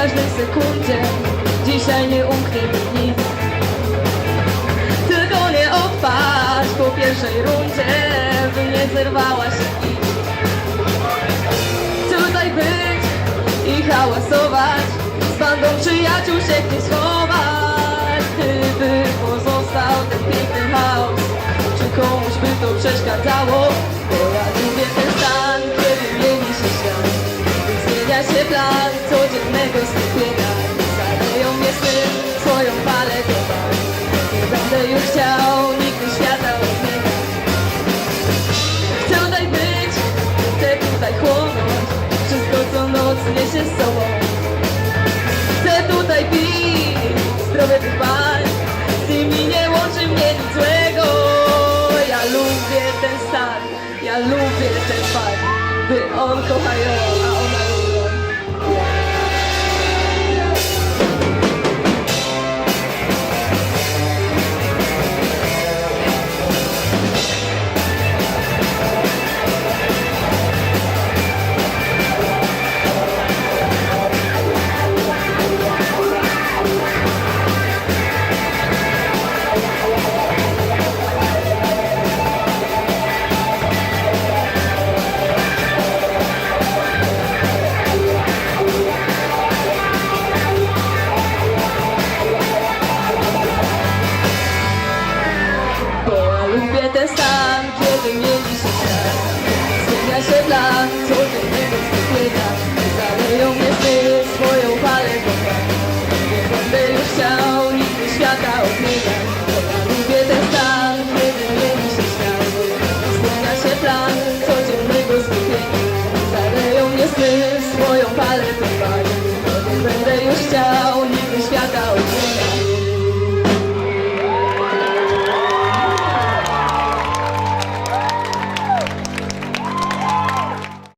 ludzie, dzisiaj nie umknie nic. Tylko nie odpaść po pierwszej rundzie, by nie zerwała się nic. Tutaj być i hałasować, z bandą przyjaciół się nie schować. Gdyby pozostał ten piękny chaos, czy komuś by to przeszkadzało? Bo ja lubię ten stan, kiedy zmienia się plan niesie z sobą Chcę tutaj pić zdrowe tych pań Z nimi nie łączy mnie nic złego. Ja lubię ten stan, ja lubię ten fakt By on kocha ją, a ona lubię ten stan, kiedy mieli się świat. Zmienia się plan, co ty Zaleją mnie ty swoją falę Nie będę już chciał nigdy świata odmieniać. Lubię ten stan, kiedy mieli się świat. Zmienia się plan, codziennego skupienia. Zaleją mnie ty swoją falę